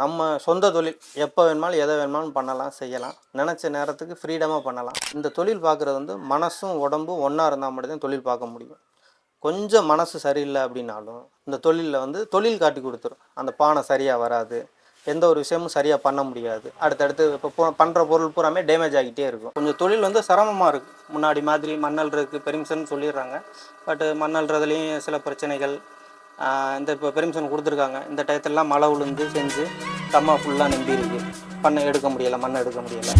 நம்ம சொந்த தொழில் எப்போ வேணுமாலும் எதை வேணுமாலும் பண்ணலாம் செய்யலாம். நினச்ச நேரத்துக்கு ஃப்ரீடமாக பண்ணலாம். இந்த தொழில் பார்க்குறது வந்து மனசும் உடம்பும் ஒன்றா இருந்தால் மட்டும்தான் தொழில் பார்க்க முடியும். கொஞ்சம் மனசு சரியில்லை அப்படின்னாலும் இந்த தொழிலில் வந்து தொழில் காட்டி கொடுத்துரும். அந்த பானை சரியாக வராது. எந்த ஒரு விஷயமும் சரியாக பண்ண முடியாது. அடுத்தடுத்து இப்போ பண்ணுற பொருள் பூராமே டேமேஜ் ஆகிட்டே இருக்கும். கொஞ்சம் தொழில் வந்து சிரமமாக இருக்குது முன்னாடி மாதிரி மண்ணல் இருக்குது பெர்மிஷன் சொல்லிடுறாங்க. பட் மண்ணல்றதுலேயும் சில பிரச்சனைகள் இந்த இப்போ பெர்மிஷன் கொடுத்துருக்காங்க. இந்த டயத்துலலாம் மழை விழுந்து செஞ்சு தம்மா ஃபுல்லாக நம்பி இருக்கு. பண்ண எடுக்க முடியலை மண்ணை எடுக்க முடியலை.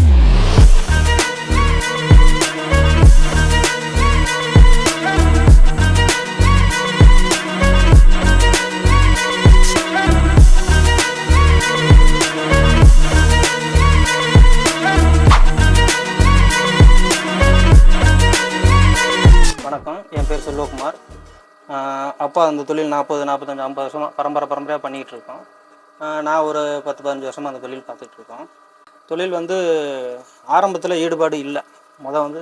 அப்பா அந்த தொழில் நாற்பது நாற்பத்தஞ்சு ஐம்பது வருஷமாக பரம்பரை பரம்பரையாக பண்ணிக்கிட்டு இருக்கோம். நான் ஒரு பத்து பதினஞ்சு வருஷமாக அந்த தொழில் பார்த்துட்டு இருக்கோம். தொழில் வந்து ஆரம்பத்தில் ஈடுபாடு இல்லை. மொதல் வந்து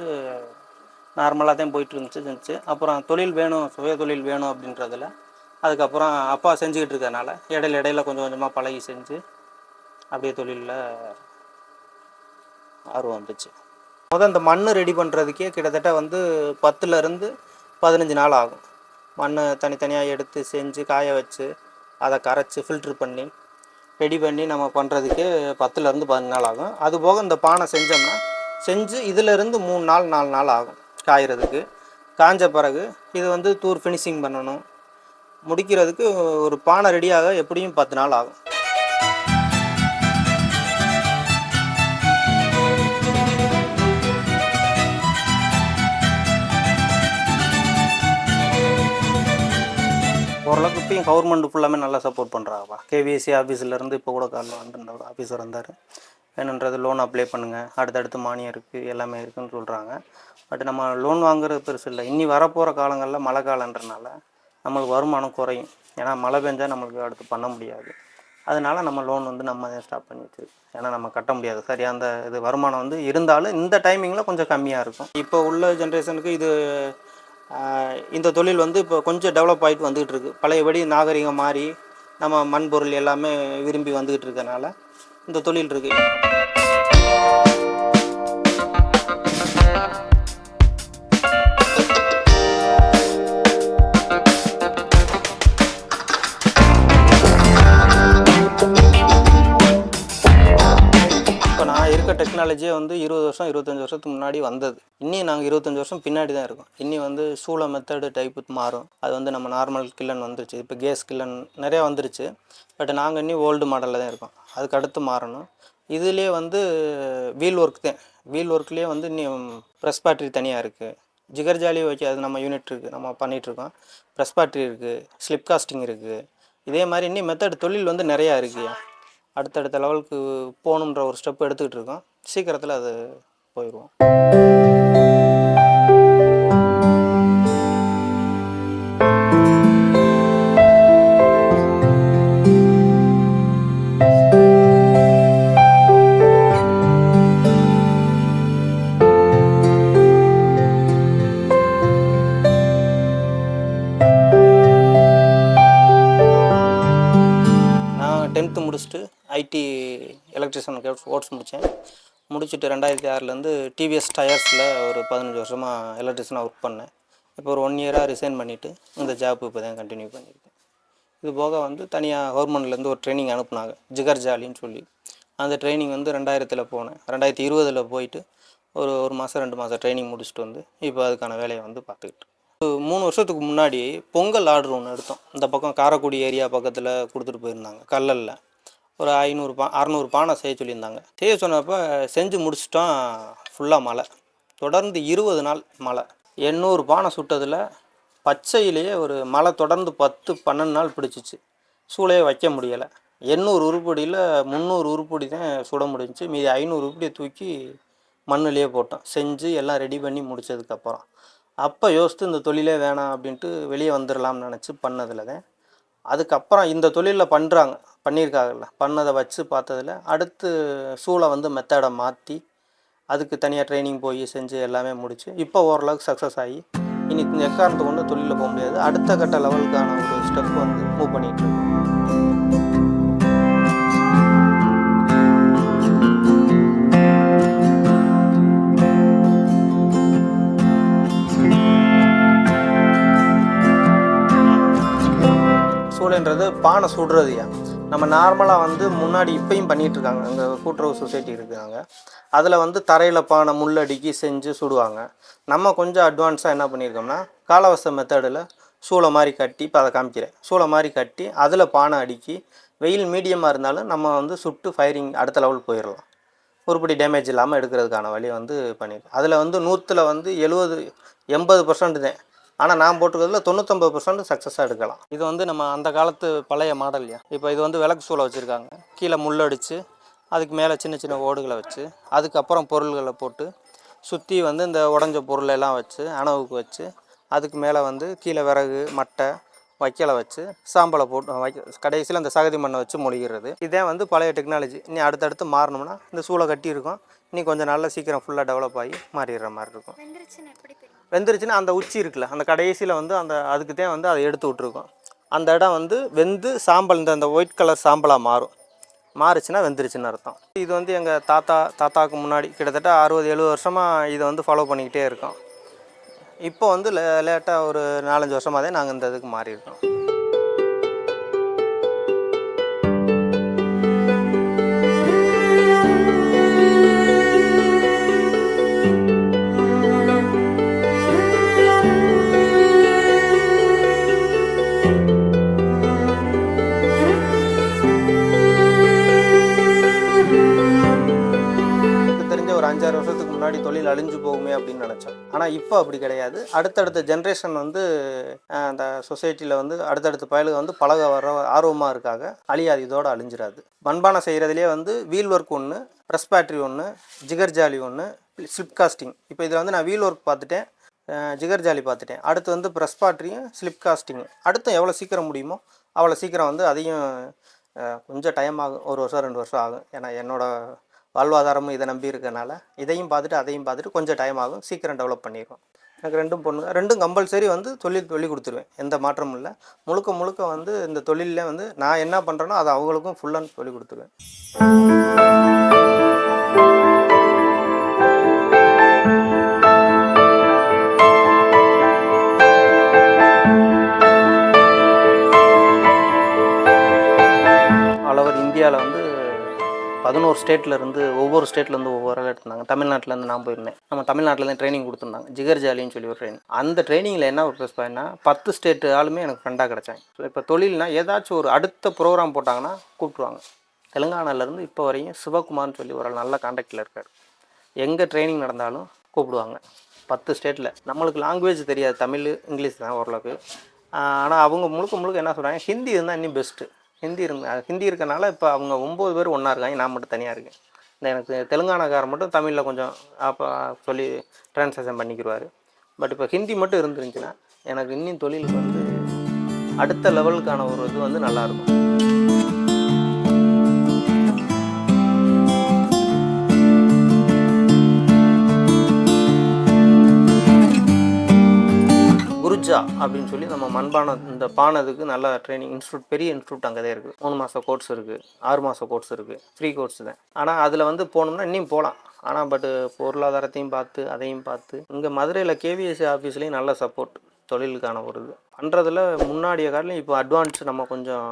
நார்மலாக தான் போயிட்டு இருந்துச்சு இருந்துச்சு. அப்புறம் தொழில் வேணும் சுய தொழில் வேணும் அப்படின்றதுல. அதுக்கப்புறம் அப்பா செஞ்சுக்கிட்டு இருக்கிறதுனால இடையில இடையில கொஞ்சம் கொஞ்சமாக பழகி செஞ்சு அப்படியே தொழிலில் ஆர்வம் வந்துச்சு. முதல் இந்த மண் ரெடி பண்ணுறதுக்கே கிட்டத்தட்ட வந்து பத்துலேருந்து பதினஞ்சு நாள் ஆகும். மண்ணை தனித்தனியாக எடுத்து செஞ்சு காய வச்சு அதை கரைச்சி ஃபில்ட்ரு பண்ணி ரெடி பண்ணி நம்ம பண்ணுறதுக்கே பத்துலேருந்து பதினஞ்சு நாள் ஆகும். அதுபோக இந்த பானை செஞ்சோம்னா செஞ்சு இதிலேருந்து மூணு நாள் நாலு நாள் ஆகும் காயறதுக்கு. காஞ்ச பிறகு இது வந்து தூர் ஃபினிஷிங் பண்ணணும். முடிக்கிறதுக்கு ஒரு பானை ரெடியாக எப்படியும் பத்து நாள் ஆகும். ஓரளவுக்கு இப்பயும் கவர்மெண்ட் ஃபுல்லாமே நல்லா சப்போர்ட் பண்ணுறாங்கப்பா கேவிஎஸ்சி ஆஃபீஸ்லேருந்து இப்போ கூட காலைல வந்து ஆஃபீஸர் வந்தார் வேணுன்றது லோன் அப்ளை பண்ணுங்கள் அடுத்தடுத்து மானியம் இருக்குது எல்லாமே இருக்குதுன்னு சொல்கிறாங்க பட் நம்ம லோன் வாங்குறது பெருசு இல்லை. இனி வரப்போகிற காலங்களில் மழை காலன்றனால நம்மளுக்கு வருமானம் குறையும். ஏன்னா மழை பெஞ்சால் நம்மளுக்கு அடுத்து பண்ண முடியாது. அதனால நம்ம லோன் வந்து நம்ம தான் ஸ்டாப் பண்ணி வச்சிருக்கோம் ஏன்னா நம்ம கட்ட முடியாது. சரி அந்த இது வருமானம் வந்து இருந்தாலும் இந்த டைமிங்கில் கொஞ்சம் கம்மியாக இருக்கும். இப்போ உள்ள ஜென்ரேஷனுக்கு இது இந்த தொழில் வந்து இப்போ கொஞ்சம் டெவலப் ஆகிட்டு வந்துகிட்டு இருக்கு பழையபடி நாகரிகம் மாறி நம்ம மண் பொருள் எல்லாமே விரும்பி வந்துகிட்டு இருக்கனால இந்த தொழில் இருக்குது டெக்னாலஜியே வந்து இருபது வருஷம் இருபத்தஞ்சி வருஷத்துக்கு முன்னாடி வந்தது. இன்னி நாங்கள் இருபத்தஞ்சி வருஷம் பின்னாடி தான் இருக்கோம். இன்னி வந்து சூளை மெத்தடு டைப்பு மாறும். அது வந்து நம்ம நார்மல் கில்லன் வந்துருச்சு. இப்போ கேஸ் கில்லன் நிறையா வந்துருச்சு. பட் நாங்கள் இன்னும் ஓல்டு மாடலில் தான் இருக்கோம். அதுக்கு அடுத்து மாறணும். இதுலேயே வந்து வீல் ஒர்க் தான். வீல் ஒர்க்லேயே வந்து இன்னும் ப்ரெஸ் பேட்டரி தனியாக இருக்குது ஜிகர் ஜாலி ஓகே அது நம்ம யூனிட் இருக்குது நம்ம பண்ணிகிட்ருக்கோம் ப்ரெஸ் பேட்டரி இருக்குது ஸ்லிப் காஸ்டிங் இருக்குது இதே மாதிரி இன்னும் மெத்தட் தொழில் வந்து நிறையா இருக்குயா அடுத்தடுத்த லெவலுக்கு போகணுன்ற ஒரு ஸ்டெப் எடுத்துக்கிட்டு இருக்கோம். சீக்கிரத்தில் அது போயிடுவோம் நான் டென்த்து முடிச்சுட்டு ஐடி எலக்ட்ரிஷியன் கோர்ஸ் முடித்தேன் முடிச்சுட்டு ரெண்டாயிரத்தி ஆறுலேருந்து டிவிஎஸ் டயர்ஸில் ஒரு பதினஞ்சு வருஷமாக எலக்ட்ரிஷனாக ஒர்க் பண்ணேன். இப்போ ஒரு ஒன் இயராக ரிசைன் பண்ணிவிட்டு இந்த ஜாப் இப்போ தான் கண்டினியூ பண்ணியிருக்கேன். இது போக வந்து தனியாக கவர்மெண்ட்லேருந்து ஒரு ட்ரைனிங் அனுப்புனாங்க. ஜிகர் ஜாலின்னு சொல்லி. அந்த ட்ரைனிங் வந்து ரெண்டாயிரத்தில் போனேன். ரெண்டாயிரத்தி இருபதில் போயிட்டு ஒரு ஒரு மாதம் ரெண்டு மாதம் ட்ரைனிங் முடிச்சுட்டு வந்து இப்போ அதுக்கான வேலையை வந்து பார்த்துக்கிட்டு ஒரு மூணு வருஷத்துக்கு முன்னாடி பொங்கல் ஆர்டர் ஒன்று எடுத்தோம். இந்த பக்கம் காரைக்குடி ஏரியா பக்கத்தில் கொடுத்துட்டு போயிருந்தாங்க. கல்லலில். ஒரு ஐநூறு பா அறநூறு பானை செய்ய சொல்லியிருந்தாங்க. செய்ய சொன்னப்போ செஞ்சு முடிச்சிட்டோம் ஃபுல்லாக மழை. தொடர்ந்து இருபது நாள் மழை. எண்ணூறு பானை சுட்டதில் பச்சையிலேயே ஒரு மழை தொடர்ந்து பத்து பன்னெண்டு நாள் பிடிச்சிச்சு. சூளையே வைக்க முடியலை. எண்ணூறு உருப்படியில் முந்நூறு உருப்படி தான் சுட முடிஞ்சுச்சு. மீதி ஐநூறு உருப்படியை தூக்கி மண்ணுலேயே போட்டோம். செஞ்சு எல்லாம் ரெடி பண்ணி முடிச்சதுக்கப்புறம். அப்போ யோசித்து இந்த தொழிலே வேணாம் அப்படின்ட்டு வெளியே வந்துடலாம்னு நினச்சி பண்ணதில் தான் அதுக்கப்புறம் இந்த தொழிலில் பண்ணுறாங்க பண்ணியிருக்காங்கல்ல. பண்ணதை வச்சு பார்த்ததில் அடுத்து சூளை வந்து மெத்தடை மாற்றி அதுக்கு தனியாக ட்ரைனிங் போய் செஞ்சு எல்லாமே முடிச்சு இப்போ ஓரளவுக்கு சக்ஸஸ் ஆகி இனி இந்த எக்காரணத்தை கொண்டு தொழிலில் போக முடியாது. அடுத்த கட்ட லெவலுக்கான ஒரு ஸ்டெப் வந்து மூவ் பண்ணிகிட்டு இருக்கோம் அப்படின்றது பானை சுடுறதுயா நம்ம நார்மலாக வந்து முன்னாடி இப்பயும் பண்ணிகிட்ருக்காங்க இருக்காங்க அங்கே கூட்டுறவு சொசைட்டி இருக்காங்க அதில் வந்து தரையில் பானை முள்ளடிக்கி செஞ்சு சுடுவாங்க. நம்ம கொஞ்சம் அட்வான்ஸாக என்ன பண்ணியிருக்கோம்னா காலவச மெத்தடில் சூளை மாதிரி கட்டி இப்போ அதை காமிக்கிறேன். சூளை மாதிரி கட்டி அதில் பானை அடுக்கி வெயில் மீடியமாக இருந்தாலும் நம்ம வந்து சுட்டு ஃபயரிங் அடுத்த லெவல் போயிடலாம் உருப்படி டேமேஜ் இல்லாமல் எடுக்கிறதுக்கான வழி வந்து பண்ணியிருக்கோம் அதில் வந்து நூற்றில் வந்து எழுபது எண்பது பர்சன்ட் தான். ஆனால் நான் போட்டுக்கிறதுல தொண்ணூத்தொம்பது பர்சன்ட் சக்ஸஸாக எடுக்கலாம். இது வந்து நம்ம அந்த காலத்து பழைய மாடல்யா இப்போ இது வந்து விளக்கு சூளை வச்சுருக்காங்க. கீழே முள்ளடிச்சு அதுக்கு மேலே சின்ன சின்ன ஓடுகளை வச்சு அதுக்கப்புறம் பொருள்களை போட்டு சுற்றி வந்து இந்த உடஞ்ச பொருள் எல்லாம் வச்சு அணவுக்கு வச்சு அதுக்கு மேலே வந்து கீழே விறகு மட்டை வைக்கலை வச்சு சாம்பலை போட்டு வைக்க கடைசியில் அந்த சகதி மண்ணை வச்சு மொழிகிறது. இதே வந்து பழைய டெக்னாலஜி இனி அடுத்தடுத்து மாறணும்னா இந்த சூளை கட்டி இருக்கும் இனி கொஞ்சம் நாளில் சீக்கிரம் ஃபுல்லாக டெவலப் ஆகி மாறிடுற மாதிரி இருக்கும். வெந்துருச்சுன்னா அந்த உச்சி இருக்குல்ல அந்த கடைசியில் வந்து அந்த அதுக்கு தான் வந்து அதை எடுத்து விட்ருக்கோம் அந்த இடம் வந்து வெந்து சாம்பல் இந்த அந்த ஒயிட் கலர் சாம்பலாக மாறும். மாறுச்சுன்னா வெந்துருச்சுன்னு அர்த்தம். இது வந்து எங்கள் தாத்தா தாத்தாவுக்கு முன்னாடி கிட்டத்தட்ட அறுபது எழுபது வருஷமாக இதை வந்து ஃபாலோ பண்ணிக்கிட்டே இருக்கோம். இப்போ வந்து லே லேட்டாக ஒரு நாலஞ்சு வருஷமாக தான் நாங்கள் இந்த இதுக்கு மாறியிருக்கோம். ஆனால் இப்போ அப்படி கிடையாது. அடுத்தடுத்த ஜென்ரேஷன் வந்து அந்த சொசைட்டியில் வந்து அடுத்தடுத்த பயலுக வந்து பழக வர ஆர்வமாக இருக்காங்க. அழியாது இதோடு அழிஞ்சிடாது மண்பானை செய்கிறதுலேயே வந்து வீல் ஒர்க் ஒன்று ப்ரெஸ் பேட்ரி ஒன்று ஜிகர் ஜாலி ஒன்று ஸ்லிப் காஸ்டிங் இப்போ இதில் வந்து நான் வீல் ஒர்க் பார்த்துட்டேன் ஜிகர் ஜாலி பார்த்துட்டேன். அடுத்து வந்து ப்ரெஸ் பேட்ரியும் ஸ்லிப் காஸ்டிங் அடுத்து எவ்வளோ சீக்கிரம் முடியுமோ அவ்வளோ சீக்கிரம் வந்து அதையும் கொஞ்சம் டைம் ஆகும். ஒரு வருஷம் ரெண்டு வருஷம் ஆகும். ஏன்னா என்னோடய வாழ்வாதாரமும் இதை நம்பி இருக்கனால இதையும் பார்த்துட்டு அதையும் பார்த்துட்டு கொஞ்சம் டைம் ஆகும். சீக்கிரம் டெவலப் பண்ணிடுவோம் எனக்கு ரெண்டும் பொண்ணுங்க ரெண்டும் கம்பல்சரி வந்து தொழில் சொல்லி கொடுத்துருவேன். எந்த மாற்றமும் இல்லை. முழுக்க முழுக்க வந்து இந்த தொழிலில் வந்து நான் என்ன பண்ணுறேனோ அதை அவங்களுக்கும் ஃபுல்லாக சொல்லி கொடுத்துருவேன். அளவர் இந்தியாவில் வந்து பதினோரு ஸ்டேட்லேருந்து ஒவ்வொரு ஸ்டேட்லேருந்து ஒவ்வொரு ஆள் எடுத்திருந்தாங்க. தமிழ்நாட்டிலேருந்து நான் போயிருந்தேன். நம்ம தமிழ்நாட்டில் தான் ட்ரைனிங் கொடுத்துருந்தாங்க. ஜிகர் ஜாலின்னு சொல்லி ஒரு ட்ரைனிங் அந்த ட்ரைனிங்கில் என்ன ஒரு ப்ளஸ் பாயிண்ட்னா பத்து ஸ்டேட்டு ஆளுமே எனக்கு ஃப்ரெண்டாக கிடச்சாங்க. ஸோ இப்போ தொழில்னா ஏதாச்சும் ஒரு அடுத்த ப்ரோக்ராம் போட்டாங்கன்னா கூப்பிட்ருவாங்க தெலுங்கானாலேருந்து இப்போ வரையும் சிவகுமார்னு சொல்லி ஒரு ஆள் நல்ல காண்டாக்டில் இருக்கார். எங்கே ட்ரைனிங் நடந்தாலும் கூப்பிடுவாங்க. பத்து ஸ்டேட்டில் நம்மளுக்கு லாங்குவேஜ் தெரியாது. தமிழ் இங்கிலீஷ் தான் ஓரளவுக்கு. ஆனால் அவங்க முழுக்க முழுக்க என்ன சொல்கிறாங்க ஹிந்தி இருந்தால் இன்னும் பெஸ்ட்டு ஹிந்தி இருந்தா ஹிந்தி இருக்கனால இப்போ அவங்க ஒம்பது பேர் ஒன்றா இருக்காங்க. நான் மட்டும் தனியாக இருக்கேன். இந்த எனக்கு தெலுங்கானாக்காரர் மட்டும் தமிழில் கொஞ்சம் அப்போ சொல்லி ட்ரான்ஸ்லேஷன் பண்ணிக்கிடுவார் பட் இப்போ ஹிந்தி மட்டும் இருந்துருந்துச்சுன்னா எனக்கு இன்னும் தொழிலுக்கு வந்து அடுத்த லெவலுக்கான ஒரு இது வந்து நல்லாயிருக்கும் ஜா அப்படின்னு சொல்லி நம்ம மண்பானை இந்த பானதுக்கு நல்ல ட்ரைனிங் இன்ஸ்டியூட் பெரிய இன்ஸ்டியூட் அங்கே தான் இருக்குது மூணு மாதம் கோர்ஸ் இருக்குது ஆறு மாதம் கோர்ஸ் இருக்குது ஃப்ரீ கோர்ஸ் தான். ஆனால் அதில் வந்து போனோம்னா இன்னும் போகலாம் ஆனால் பட்டு பொருளாதாரத்தையும் பார்த்து அதையும் பார்த்து இங்கே மதுரையில் கேவிஎஸ்சி ஆஃபீஸ்லேயும் நல்ல சப்போர்ட் தொழிலுக்கான ஒரு இது. பண்ணுறதுல முன்னாடிய காட்டிலும் இப்போ அட்வான்ஸ் நம்ம கொஞ்சம்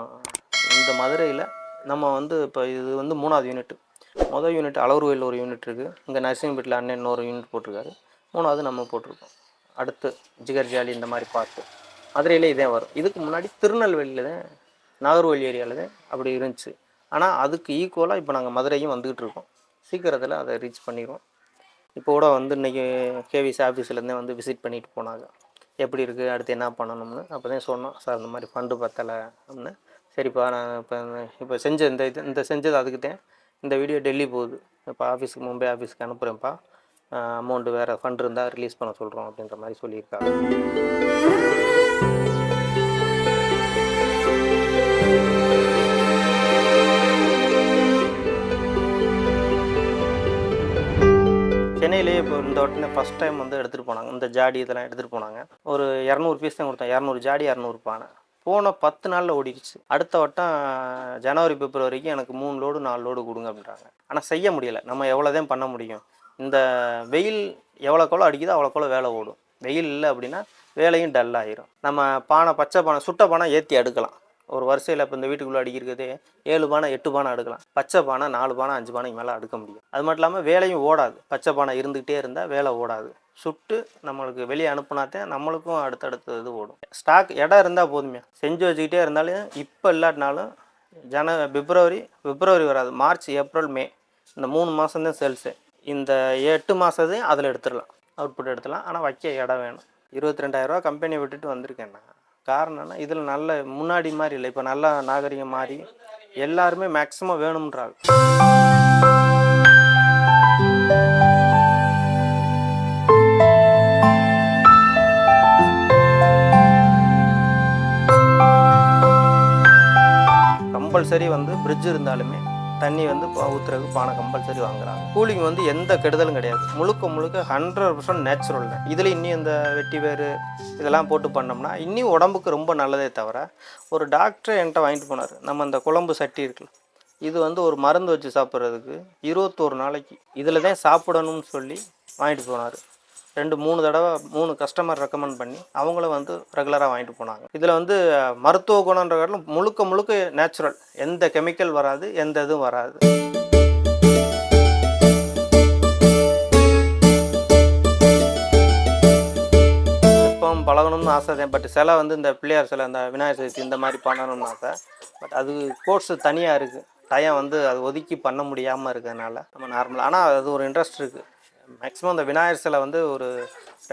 இந்த மதுரையில் நம்ம வந்து இப்போ இது வந்து மூணாவது யூனிட் மொதல் யூனிட் அளவுருவையில் ஒரு யூனிட் இருக்குது இங்கே நரசிங்கப்பேட்டில் அண்ணன் இன்னொரு யூனிட் போட்டிருக்காரு. மூணாவது நம்ம போட்டிருக்கோம். அடுத்து ஜிகர் ஜாலி இந்த மாதிரி பார்த்து. மதுரையிலே இதே வரும். இதுக்கு முன்னாடி திருநெல்வேலியில் தான் நாகர்கோவில் ஏரியாவில் தான் அப்படி இருந்துச்சு. ஆனால் அதுக்கு ஈக்குவலாக இப்போ நாங்கள் மதுரையும் வந்துக்கிட்டு இருக்கோம். சீக்கிரத்தில் அதை ரீச் பண்ணிடுவோம். இப்போ கூட வந்து இன்றைக்கி கேவிசி ஆஃபீஸ்லேருந்தே வந்து விசிட் பண்ணிட்டு போனாங்க. எப்படி இருக்குது அடுத்து என்ன பண்ணணும்னு. அப்போ தான் சொன்னோம் சார் இந்த மாதிரி ஃபண்டு பத்தலை அப்படின்னு. சரிப்பா நான் இப்போ இப்போ செஞ்ச இந்த இது இந்த செஞ்சது அதுக்கு தான் இந்த வீடியோ டெல்லி போகுது. இப்போ ஆஃபீஸுக்கு மும்பை ஆஃபீஸ்க்கு அனுப்புகிறேன்ப்பா அமௌண்ட்டு வேறு ஃபண்ட் இருந்தால் ரிலீஸ் பண்ண சொல்கிறோம் அப்படின்ற மாதிரி சொல்லியிருக்காங்க. சென்னையிலேயே இப்போ இந்த வாட்டி ஃபஸ்ட் டைம் வந்து எடுத்துகிட்டு போனாங்க. இந்த ஜாடி இதெல்லாம் எடுத்துகிட்டு போனாங்க. ஒரு இரநூறு பீஸ் தான் கொடுத்தேன். இரநூறு ஜாடி இரநூறு பானை. போன பத்து நாளில் ஓடிடுச்சு. அடுத்த வட்டம் ஜனவரி பிப்ரவரிக்கு எனக்கு மூணு லோடு நாலு லோடு கொடுங்க அப்படின்றாங்க. ஆனால் செய்ய முடியலை. நம்ம எவ்வளோதான் பண்ண முடியும். இந்த வெயில் எவ்வளோக்கெவ்வளோ அடிக்குதோ அவ்வளோக்கெவ்வளோ வேலை ஓடும். வெயில் இல்லை அப்படின்னா வேலையும் டல் ஆயிரும். நம்ம பானை பச்சை பானை சுட்ட பானை ஏற்றி அடுக்கலாம். ஒரு வரிசையில் இப்போ இந்த வீட்டுக்குள்ளே அடிக்கிறதே ஏழு பானை எட்டு பானை அடுக்கலாம். பச்சை பானை நாலு பானை அஞ்சு பானைக்கு மேலே அடுக்க முடியும். அது மட்டும் இல்லாமல் வேலையும் ஓடாது. பச்சை பானை இருந்துக்கிட்டே இருந்தால் வேலை ஓடாது. சுட்டு நம்மளுக்கு வெளியே அனுப்புனாத்தான் நம்மளுக்கும் அடுத்தடுத்த இது ஓடும். ஸ்டாக் இடம் இருந்தால் போதுமே. செஞ்சு வச்சுக்கிட்டே இருந்தாலும் இப்போ இல்லாட்டினாலும் ஜன பிப்ரவரி பிப்ரவரி வராது. மார்ச் ஏப்ரல் மே. இந்த மூணு மாதம் தான் சேல்ஸு. இந்த எட்டு மாதத்தையும் அதில் எடுத்துடலாம். அவுட்புட் எடுத்துடலாம். ஆனால் வைக்க இடம் வேணும். இருபத்தி ரெண்டாயிரரூவா கம்பெனியை விட்டுட்டு வந்திருக்கேன் காரணம்னா காரணம் இதில் நல்ல முன்னாடி மாதிரி இல்லை. இப்போ நல்லா நாகரிகம் மாறி எல்லாருமே மேக்ஸிமம் வேணும்ன்றாங்க. கம்பல்சரி வந்து பிரிட்ஜ் இருந்தாலுமே தண்ணி வந்து ஊற்றுறதுக்கு பானை கம்பல்சரி வாங்குறாங்க. கூலிங் வந்து எந்த கெடுதலும் கிடையாது. முழுக்க முழுக்க ஹண்ட்ரட் பர்சன்ட் நேச்சுரல் தான். இதில் இன்னும் இந்த வெட்டி வேறு இதெல்லாம் போட்டு பண்ணோம்னா இன்னும் உடம்புக்கு ரொம்ப நல்லதே தவிர ஒரு டாக்டர் என்கிட்ட வாங்கிட்டு போனார். நம்ம அந்த குழம்பு சட்டி இருக்குல்ல இது வந்து ஒரு மருந்து வச்சு சாப்பிட்றதுக்கு இருபத்தோரு நாளைக்கு இதில் தான் சாப்பிடணும்னு சொல்லி வாங்கிட்டு போனார். ரெண்டு மூணு தடவை மூணு கஸ்டமர் ரெக்கமெண்ட் பண்ணி அவங்கள வந்து ரெகுலராக வாங்கிட்டு போனாங்க. இதில் வந்து மருத்துவ குணன்ற காட்டிலும் முழுக்க முழுக்க நேச்சுரல் எந்த கெமிக்கல் வராது எந்த இதுவும் வராது. சிற்பம் பழகணும்னு ஆசை தான் பட் சிலை வந்து இந்த பிள்ளையார் சிலை இந்த விநாயகர் சதுர்த்தி இந்த மாதிரி பண்ணணும்னு ஆசை. பட் அது கோர்ஸ் தனியாக இருக்குது டயம் வந்து அது ஒதுக்கி பண்ண முடியாமல் இருக்கிறதுனால நம்ம நார்மலாக ஆனால் அது ஒரு இன்ட்ரெஸ்ட் இருக்குது மேக்ஸிமம் இந்த விநாயகர் சிலை வந்து ஒரு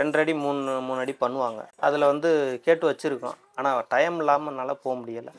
ரெண்டு அடி மூணு மூணு அடி பண்ணுவாங்க. அதில் வந்து கேட்டு வச்சுருக்கோம். ஆனால் டைம் இல்லாமல் என்னால் போக முடியலை.